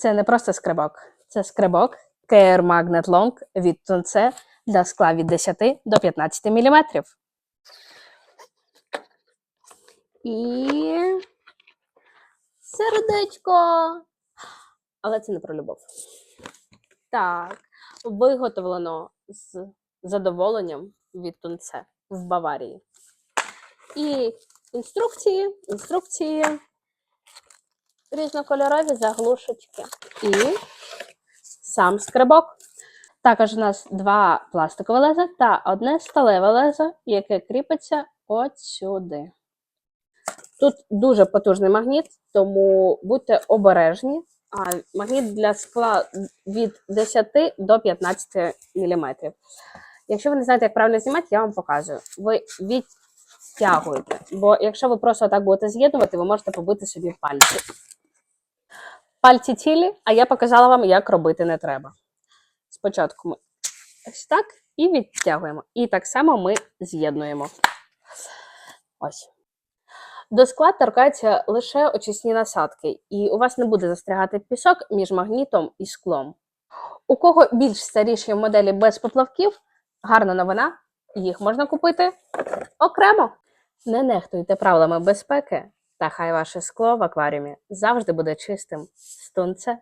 Це не просто скребок, це скребок Care Magnet Long від Тунце для скла від 10 до 15 мм. І сердечко. Але це не про любов. Так, виготовлено з задоволенням від Тунце в Баварії. І інструкції, інструкції різнокольорові заглушечки. І сам скребок. Також у нас два пластикові леза та одне сталеве лезо, яке кріпиться от сюди. Тут дуже потужний магніт, тому будьте обережні. А магніт для скла від 10 до 15 мм. Якщо ви не знаєте, як правильно знімати, я вам показую. Ви відтягуєте, бо якщо ви просто так будете з'єднувати, ви можете побити собі пальці. Пальці цілі, а я показала вам, як робити не треба. Спочатку ми ось так і відтягуємо. І так само ми з'єднуємо. Ось. До скла торкаються лише очисні насадки, і у вас не буде застрягати пісок між магнітом і склом. У кого більш старіші моделі без поплавків, гарна новина, їх можна купити окремо. Не нехтуйте правилами безпеки, та хай ваше скло в акваріумі завжди буде чистим. Стунце